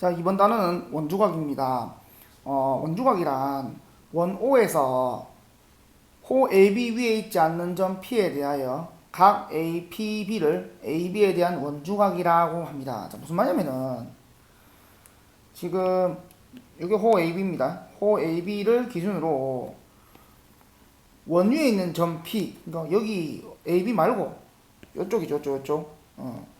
자, 이번 단어는 원주각입니다. 어, 원주각이란 원 O에서 호 AB 위에 있지 않는 점 P에 대하여 각 A, P, B를 A, B에 대한 원주각이라고 합니다. 자, 무슨 말이냐면은 지금 여기 호 AB입니다. 호 AB를 기준으로 원 위에 있는 점 P, 그러니까 여기 AB 말고 이쪽이죠, 이쪽, 이쪽. 어.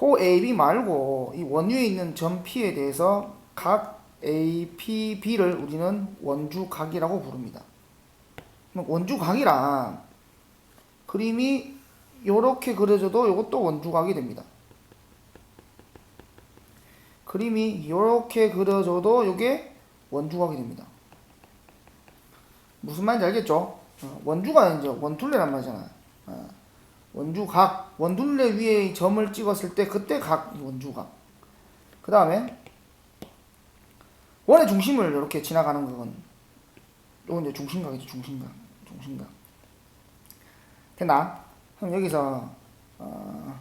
호 AB 말고 이원 위에 있는 점 P에 대해서 각 A, P, B를 우리는 원주각이라고 부릅니다. 그럼 원주각이란 그림이 이렇게 그려져도 이것도 원주각이 됩니다. 그림이 이렇게 그려져도 이게 원주각이 됩니다. 무슨 말인지 알겠죠? 어, 원주가 이제 원툴레란 말이잖아요. 어, 원주각, 원둘레 위에 점을 찍었을 때 그때 각 원주각. 그 다음에 원의 중심을 이렇게 지나가는 그건 이건 이제 중심각이죠. 중심각, 중심각. 됐나? 그럼 여기서 어,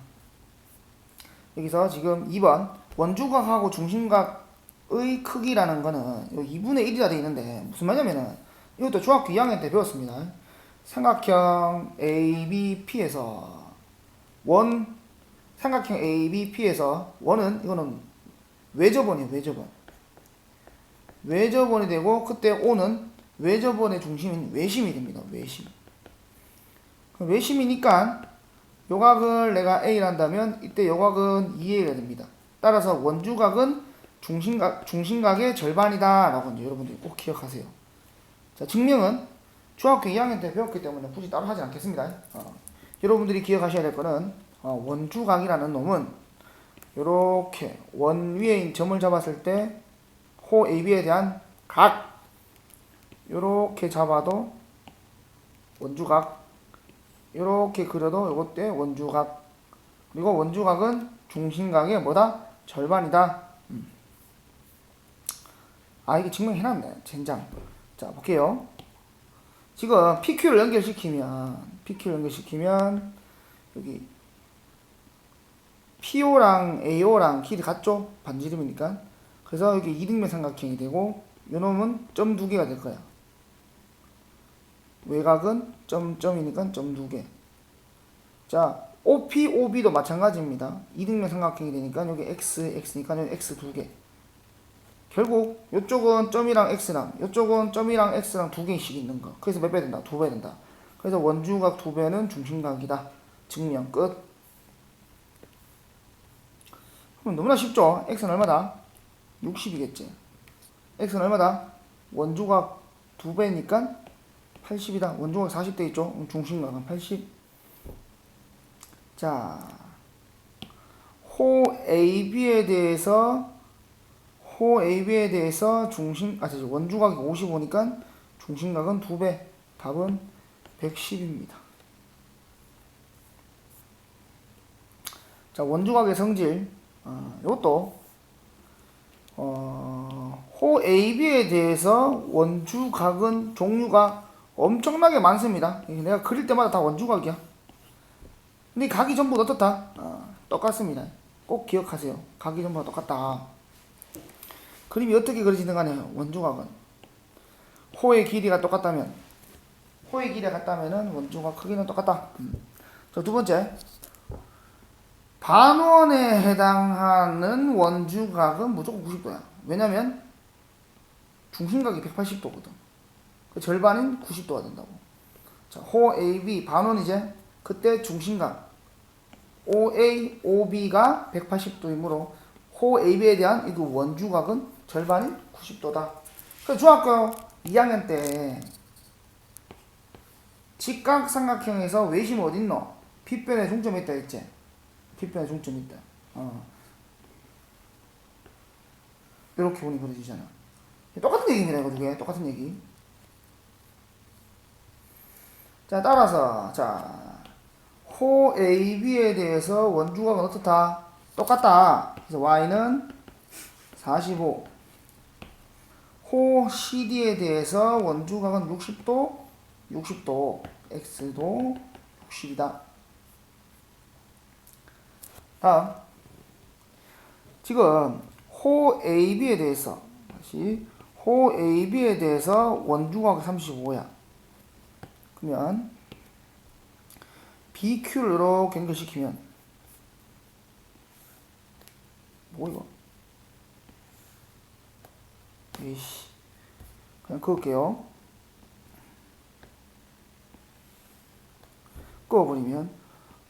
여기서 지금 2번 원주각하고 중심각의 크기라는 거는 여기 2분의 1이라 돼 있는데 무슨 말이냐면은 이것도 중학교 2학년 때 배웠습니다. 삼각형 ABP에서 원 삼각형 ABP에서 원은 이거는 외접원이에요. 외접원. 외접원이 되고 그때 O는 외접원의 중심인 외심이 됩니다. 외심. 외심이니까 요각을 내가 A란다면 이때 요각은 2A가 됩니다. 따라서 원주각은 중심각 중심각의 절반이다 라고 이제 여러분들이 꼭 기억하세요. 자, 증명은 중학교 2학년 때 배웠기 때문에 굳이 따로 하지 않겠습니다. 어, 여러분들이 기억하셔야 될 거는 어, 원주각이라는 놈은 이렇게 원 위에 점을 잡았을 때 호 AB에 대한 각 이렇게 잡아도 원주각 이렇게 그려도 이것 때 원주각 그리고 원주각은 중심각의 뭐다 절반이다. 음. 아 이게 증명해놨네 젠장. 자 볼게요. 지금 PQ를 연결시키면 PQ를 연결시키면 여기 PO랑 AO랑 길이 같죠? 반지름이니까. 그래서 여기 이등변 삼각형이 되고 요놈은 점 두 개가 될 거야. 외곽은 점 점이니까 점 두 개. 자, OP, OB도 마찬가지입니다. 이등변 삼각형이 되니까 여기 X, X니까 여기 X 두 개. 결국 이쪽은 점이랑 x랑 이쪽은 점이랑 x랑 두 개씩 있는 거. 그래서 몇 배 된다? 두 배 된다. 그래서 원주각 두 배는 중심각이다. 증명 끝. 그럼 너무나 쉽죠? x는 얼마다? 60이겠지. x는 얼마다? 원주각 두 배니까 80이다. 원주각 40대 있죠? 중심각은 80. 자, 호 AB에 대해서 호 AB에 대해서 중심 아 원주각이 55니까 중심각은 2배. 답은 110입니다. 자, 원주각의 성질. 어, 이것도 어, 호 AB에 대해서 원주각은 종류가 엄청나게 많습니다. 내가 그릴 때마다 다 원주각이야. 근데 각이 전부 어떻다? 어, 똑같습니다. 꼭 기억하세요. 각이 전부 다 똑같다. 그림이 어떻게 그려지는 간에 원주각은 호의 길이가 똑같다면 호의 길이가 같다면은 원주각 크기는 똑같다. 음. 자두 번째 반원에 해당하는 원주각은 무조건 90도야. 왜냐면 중심각이 180도거든. 그 절반인 90도가 된다고. 자, 호 AB 반원 이제 그때 중심각 OA, OB가 180도이므로 호 AB에 대한 이 원주각은 절반이 90도다. 그 중학교 2학년 때 직각삼각형에서 외심 어딨노? 빗변에 중점이 있다 했지? 빗변에 중점이 있다. 어. 이렇게 보니 그려지잖아. 똑같은 얘기입니다, 이거 두 개. 똑같은 얘기. 자, 따라서, 자, 호 AB에 대해서 원주각은 어떻다? 똑같다. 그래서 Y는 45. 호 CD에 대해서 원주각은 60도, 60도, X도 60이다. 다음, 지금 호 AB에 대해서 다시 호 AB에 대해서 원주각 35야. 그러면 BQ를 이렇게 연결시키면 뭐 이거? 이씨 그냥 그을게요. 끄어버리면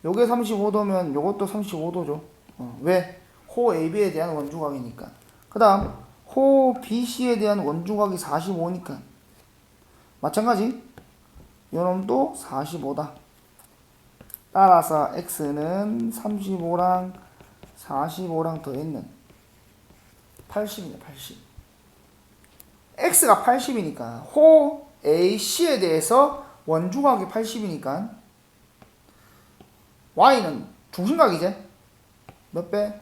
요게 35도면 요것도 35도죠. 어, 왜? 호 AB에 대한 원주각이니까. 그 다음 호 BC에 대한 원주각이 45니까 마찬가지 요놈도 45다. 따라서 X는 35랑 45랑 더했는 80이네 80 X가 80이니까 호 AC에 대해서 원주각이 80이니까 Y는 중심각이제 몇 배?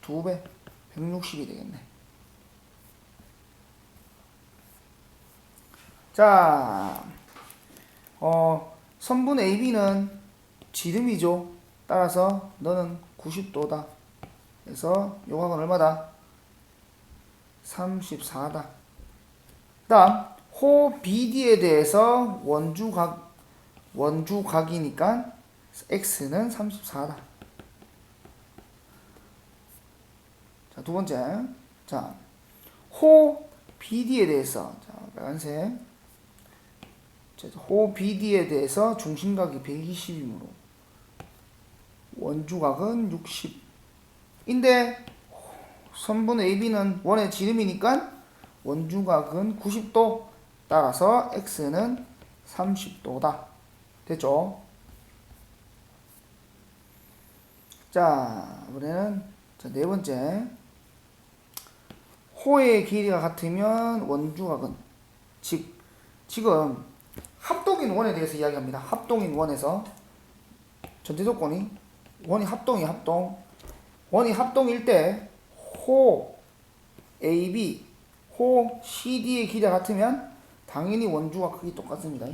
두 배. 160이 되겠네. 자, 어, 선분 AB는 지름이죠. 따라서 너는 90도다. 그래서 요각은 얼마다? 34다. 다음 호 BD에 대해서 원주각 원주각이니까 x는 34다. 자, 두 번째. 자, 호 BD에 대해서 자, 빨간색. 자, 호 BD에 대해서 중심각이 120이므로 원주각은 60. 인데 선분 AB는 원의 지름이니까 원주각은 90도 따라서 x는 30도다. 됐죠? 자, 이번에는 자, 네 번째. 호의 길이가 같으면 원주각은 즉 지금 합동인 원에 대해서 이야기합니다. 합동인 원에서 전제 조건이 원이 합동이 합동 원이 합동일 때 호 AB 호 CD의 길이가 같으면 당연히 원주각 크기 똑같습니다.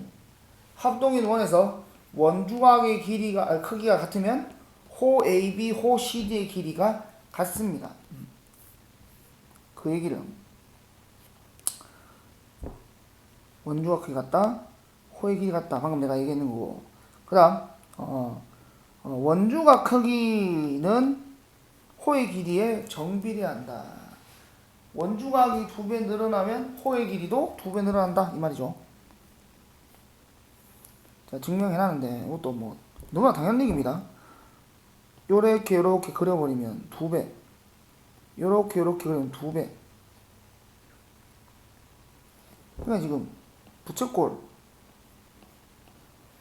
합동인 원에서 원주각의 길이가 아니, 크기가 같으면 호 AB 호 CD의 길이가 같습니다. 그 얘기를 원주각 크기 같다, 호의 길이 같다. 방금 내가 얘기했는 거고. 그다음 어, 어, 원주각 크기는 호의 길이에 정비례한다. 원주각이 두 배 늘어나면 호의 길이도 두 배 늘어난다 이 말이죠. 자 증명해놨는데 이것도 뭐 너무나 당연한 얘기입니다. 요렇게 요렇게 그려버리면 두 배. 요렇게 요렇게 그리면 두 배. 그러니까 지금 부채꼴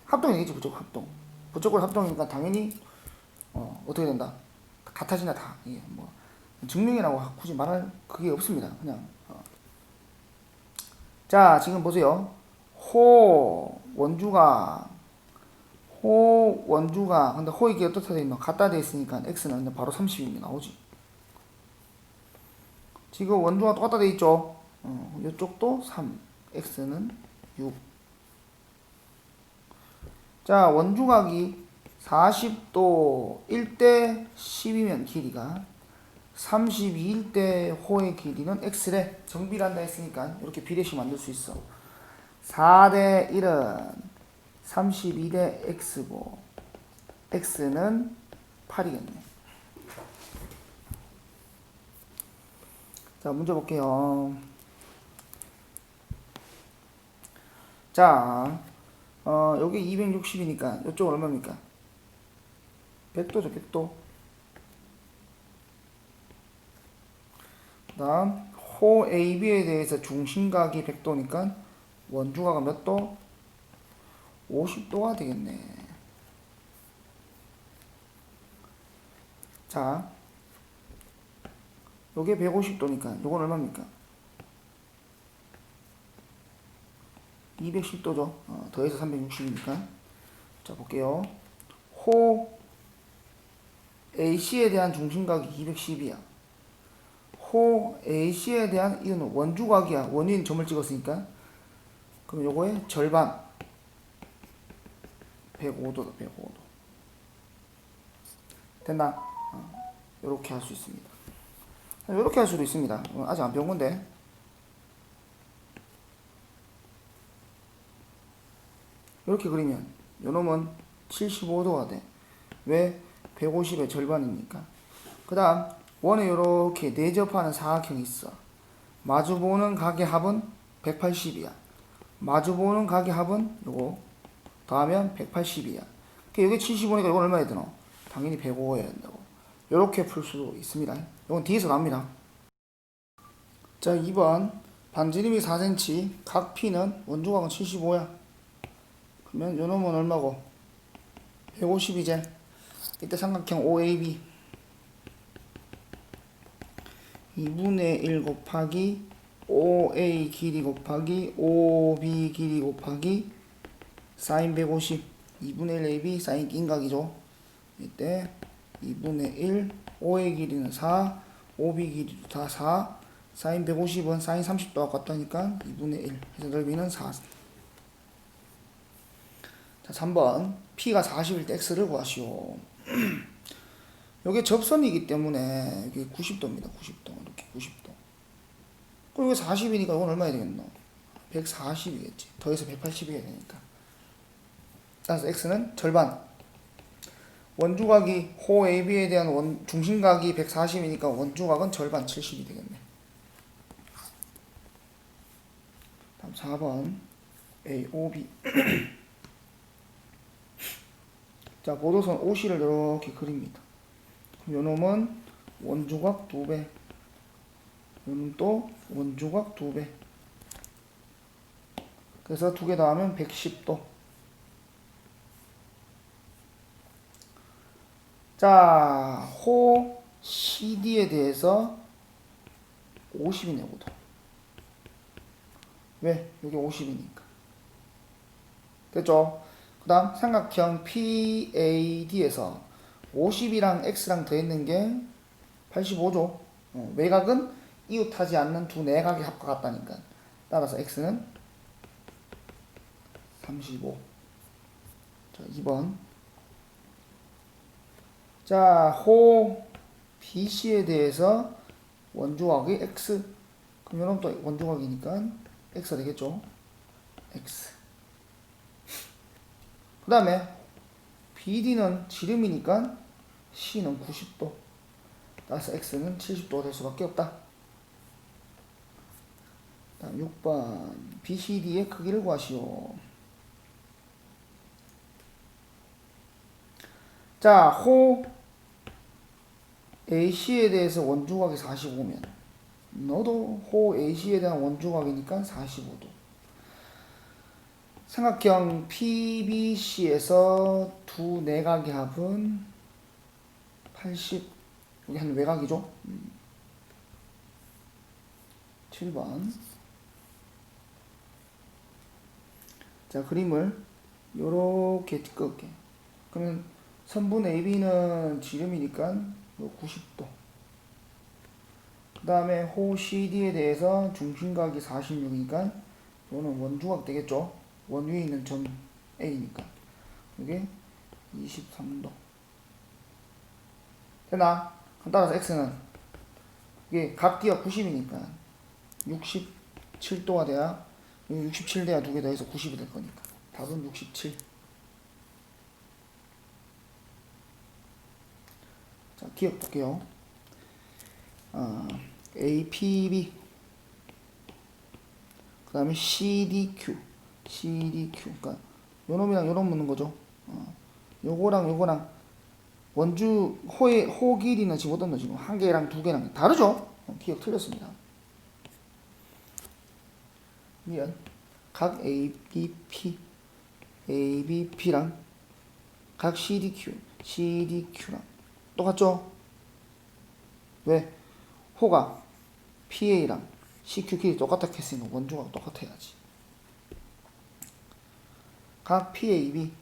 합동이 되겠지 부채꼴 합동. 부채꼴 합동이니까 당연히 어, 어떻게 된다. 같아진다 다. 이게 뭐 증명이라고 굳이 말할 그게 없습니다. 그냥. 어. 자 지금 보세요. 호 원주가 호 원주가 근데 호의 기가 어떻게 돼 있노? 갖다 돼 있으니까 x는 바로 30이 나오지. 지금 원주가 똑같다 돼 있죠. 어, 이쪽도 3, x는 6. 자 원주각이 40도 1대 10이면 길이가 32일 때 호의 길이는 x래. 정비를 한다 했으니까 이렇게 비례식 만들 수 있어. 4대 1은 32대 x고 x는 8이겠네. 자 문제 볼게요. 자 어, 여기 260이니까 이쪽 얼마입니까? 100도죠 100도 다음 호 AB에 대해서 중심각이 100도니까 원주각은 몇 도? 50도가 되겠네. 자, 요게 150도니까 요건 얼마입니까? 210도죠. 어, 더해서 360이니까. 자, 볼게요. 호 AC에 대한 중심각이 210이야. 호 AC에 대한 이는 원주각이야. 원인 점을 찍었으니까. 그럼 요거의 절반 105도다 105도 됐나? 어, 이렇게 할 수 있습니다 이렇게 할 수도 있습니다. 이건 아직 안 배운 건데. 이렇게 그리면 요놈은 75도가 돼. 왜? 150의 절반이니까. 그 다음 원에 이렇게 내접하는 사각형이 있어. 마주보는 각의 합은 180이야. 마주보는 각의 합은 요거 더하면 180이야. 여기 75니까 이건 얼마야 되노? 당연히 105여야 된다고. 이렇게 풀 수도 있습니다. 이건 뒤에서 나옵니다. 자, 2번 반지름이 4cm, 각 P는 원주각은 75야. 그러면 요 놈은 얼마고? 150이제. 이때 삼각형 OAB 2분의 1 곱하기 OA 길이 곱하기 OB 길이 곱하기 사인 150 2분의 1 AB 사인 낀각이죠. 이때 2분의 1 OA 길이는 4 OB 길이도 다 4 사인 150은 사인 30도가 같다니까 2분의 1 해서 넓이는 4 자, 3번. P가 40일 때 X를 구하시오. 여기 접선이기 때문에 이게 90도입니다. 90도. 이렇게 90도. 그리고 40이니까 이건 얼마야 되겠노? 140이겠지. 더해서 180이야 되니까. 따라서 X는 절반. 원주각이 호 AB에 대한 원, 중심각이 140이니까 원주각은 절반 70이 되겠네. 다음 4번 AOB 자 보도선 OC를 이렇게 그립니다. 요놈은 원주각 2배 요놈 또 원주각 2배 그래서 두 개 더하면 110도 자, 호 CD에 대해서 50이 내고도. 왜? 여기 50이니까. 됐죠? 그 다음 삼각형 PAD에서 50이랑 X랑 더했는 게 85죠. 어, 외곽은 이웃하지 않는 두 내각의 합과 같다니까. 따라서 X는 35. 자, 2번. 자, 호 BC에 대해서 원주각이 x. 그럼 이런 또 원주각이니까 x가 되겠죠. x. 그 다음에 BD는 지름이니까 C는 90도. 따라서 x는 70도가 될 수밖에 없다. 다음 6번 BCD의 크기를 구하시오. 자, 호 AC에 대해서 원주각이 45면 너도 호 AC에 대한 원주각이니까 45도. 삼각형 PBC에서 두 내각의 합은 80 여기 한 외곽이죠. 음. 7번. 자, 그림을 요렇게 꺾게. 그러면 선분 AB는 지름이니까 90도. 그 다음에 호 CD에 대해서 중심각이 46이니까 이거는 원주각 되겠죠. 원 위에 있는 점 A니까 이게 23도. 그럼 따라서 X는 이게 각기가 90이니까 67도가 돼야 67 돼야 두 개 더해서 90이 될 거니까 답은 67. 자, 기억 볼게요. 어, APB 그 다음에 CDQ CDQ 그러니까 요놈이랑 요놈 묻는 거죠. 어, 요거랑 요거랑 원주 호의 호 길이는 거 지금 한 개랑 두 개랑 다르죠? 어, 기억 틀렸습니다. 미안. 각 ABP ABP랑 각 CDQ CDQ랑 똑같죠? 왜? 호가 PA랑 CQ 길이 똑같다 했으니까 원주가 똑같아야지. 각 PAB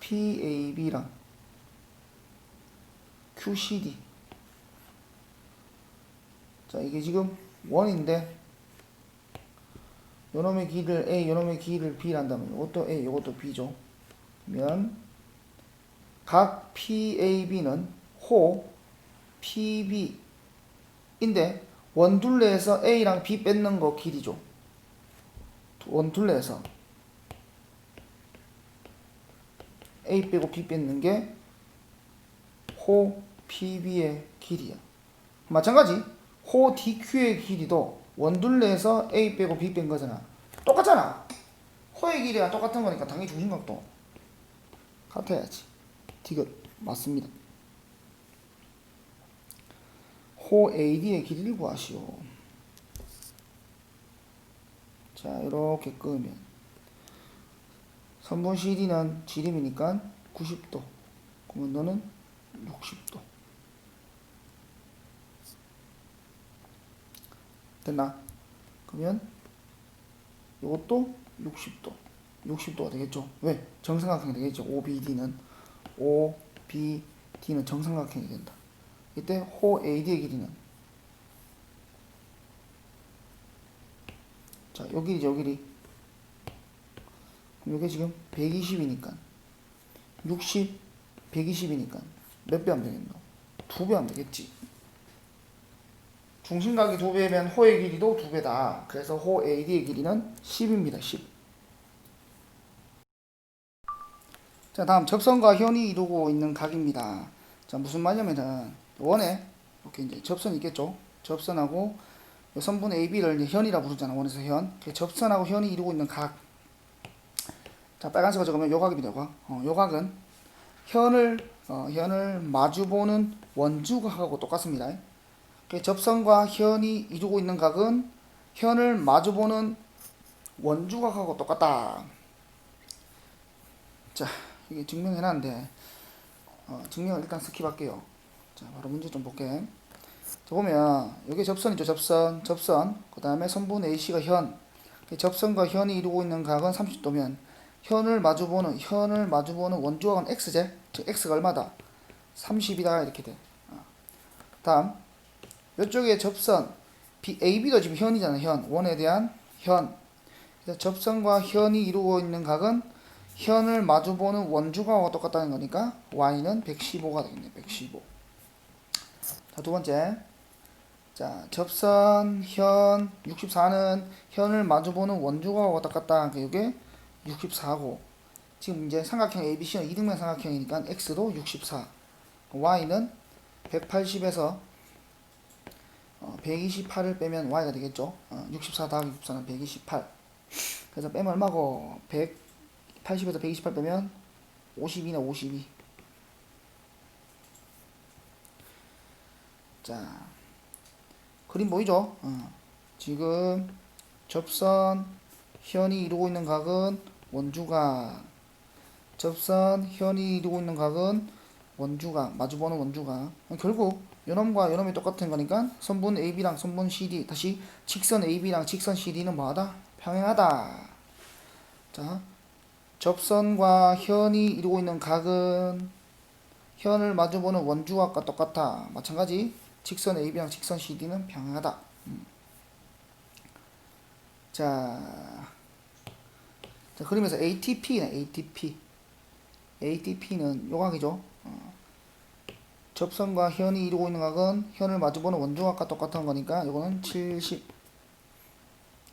PAB랑 QCD 자 이게 지금 원인데 요놈의 길이를 A 요놈의 길이를 B를 한다면 이것도 A 이것도 B죠 그러면 각 PAB는 호 PB 인데 원둘레에서 A랑 B 뺏는 거 길이죠. 원둘레에서 A 빼고 B 뺏는 게 호 PB의 길이야. 마찬가지 호 DQ의 길이도 원둘레에서 A 빼고 B 뺀 거잖아. 똑같잖아. 호의 길이가 똑같은 거니까 당연히 중심각도 같아야지. 디귿 맞습니다. 호 AD의 길이를 구하시오. 자, 이렇게 끄면 선분 CD는 지름이니까 90도. 그러면 너는 60도. 됐나? 그러면 이것도 60도. 60도가 되겠죠. 왜? 정삼각형이 되겠죠. OBD는 OBD는 정삼각형이 된다. 이때 호 AD의 길이는 자, 요 길이죠, 요 길이. 요게 지금 120이니까 60, 120이니까 몇배 하면 되겠노? 두배 하면 되겠지. 중심각이 두 배면 호의 길이도 두 배다. 그래서 호 AD의 길이는 10입니다. 10. 자, 다음 접선과 현이 이루고 있는 각입니다. 자, 무슨 말이냐면은 원에 이렇게 이제 접선이 있겠죠. 접선하고 요 선분 AB를 이제 현이라 부르잖아. 원에서 현. 그 접선하고 현이 이루고 있는 각. 자, 빨간색으로 적으면 요각입니다. 요각. 어, 요각은 현을 어, 현을 마주보는 원주각하고 똑같습니다. 그 접선과 현이 이루고 있는 각은 현을 마주보는 원주각하고 똑같다. 자, 이게 증명해놨는데 어, 증명을 일단 스킵할게요. 자, 바로 문제 좀 볼게. 자, 보면 여기 접선이죠. 접선, 접선. 그 다음에 선분 AC가 현. 그 접선과 현이 이루고 있는 각은 30도면 현을 마주보는 현을 마주보는 원주각은 x제. 즉 x가 얼마다? 30이다 이렇게 돼. 어. 다음 이쪽에 접선 AB도 지금 현이잖아. 현. 원에 대한 현. 접선과 현이 이루고 있는 각은 현을 마주보는 원주각하고 똑같다는 거니까 y는 115가 되겠네. 115. 자, 두 번째. 자, 접선, 현, 64는 현을 마주보는 원주각하고 똑같다. 이게 64고. 지금 이제 삼각형 ABC는 이등변 삼각형이니까 x도 64. y는 180에서 어, 128을 빼면 y가 되겠죠. 어, 64 더하기 64는 128. 그래서 빼면 얼마고? 180에서 128 빼면 52나 52. 자, 그림 보이죠? 어. 지금 접선 현이 이루고 있는 각은 원주각. 접선 현이 이루고 있는 각은 원주각. 마주보는 원주각. 결국 요놈과 요놈이 똑같은 거니까 선분 AB랑 선분 CD 다시 직선 AB랑 직선 CD는 뭐하다? 평행하다. 자, 접선과 현이 이루고 있는 각은 현을 마주보는 원주각과 똑같아. 마찬가지 직선 AB랑 직선 CD는 평행하다. 음. 자, 자 그러면서 ATP네 ATP. ATP는 요각이죠. 어. 접선과 현이 이루고 있는 각은 현을 마주보는 원주각과 똑같은 거니까 이거는 70.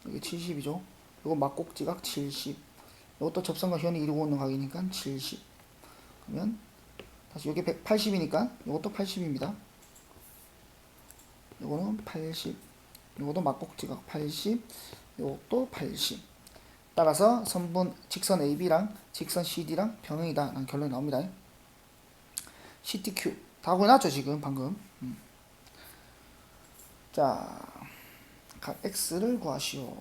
이게 70이죠. 이거 막곡지각 70. 이것도 접선과 현이 이루고 있는 각이니까 70. 그러면 다시 이게 180이니까 이것도 80입니다. 이거는 80. 이것도 막곡지각 80. 이것도 80. 따라서 선분 직선 AB랑 직선 CD랑 평행이다 라는 결론이 나옵니다. CTQ 다 구해놨죠 지금 방금 음. 자, 각 X를 구하시오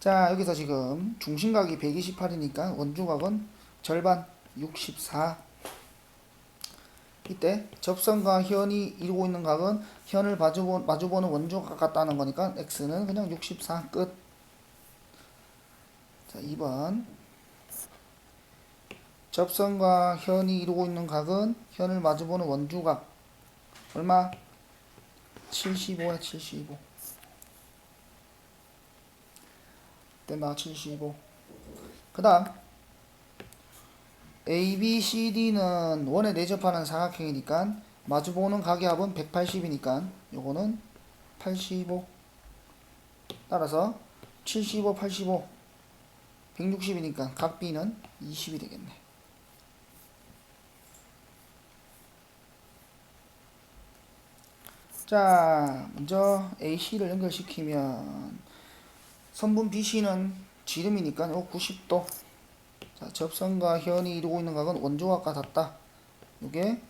자 여기서 지금 중심각이 128이니까 원주각은 절반 64 이때 접선과 현이 이루고 있는 각은 현을 마주보, 마주보는 원주각 같다는 거니까 X는 그냥 64 끝. 자, 2번. 접선과 현이 이루고 있는 각은 현을 마주보는 원주각. 얼마? 75야, 75. 됐나? 75. 그 다음. A, B, C, D는 원에 내접하는 사각형이니까 마주보는 각의 합은 180이니까 요거는 85 따라서 75, 85 160이니까 각 B는 20이 되겠네. 자 먼저 AC를 연결시키면 선분 BC는 지름이니까 요 90도. 자 접선과 현이 이루고 있는 각은 원조각과 같다. 요게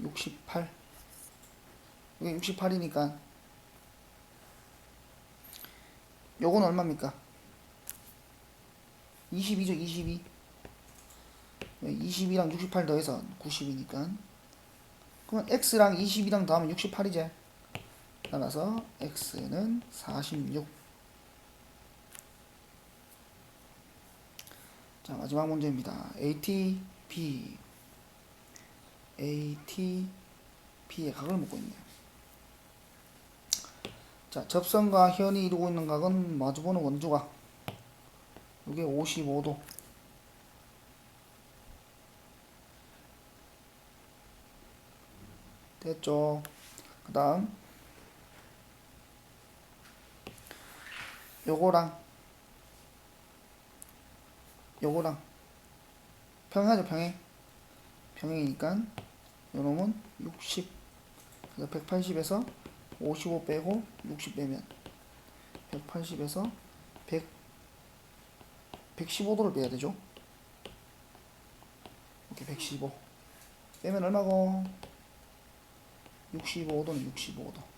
68 이게 68이니까. 요건 얼마입니까? 22죠 22 22랑 68 더해서 90이니까. 그러면 x랑 22랑 더하면 68이지. 따라서 x는 46 자, 마지막 문제입니다. ATB ATB의 각을 묻고 있네요. 자, 접선과 현이 이루고 있는 각은 마주보는 원주각. 이게 55도. 됐죠. 그 다음, 요거랑, 요거랑, 평행하죠, 평행. 평행이니까, 요놈은 60. 그래서 180에서 55 빼고 60 빼면 180에서 100 115도를 빼야 되죠. 이렇게 115 빼면 얼마고? 65도는 65도.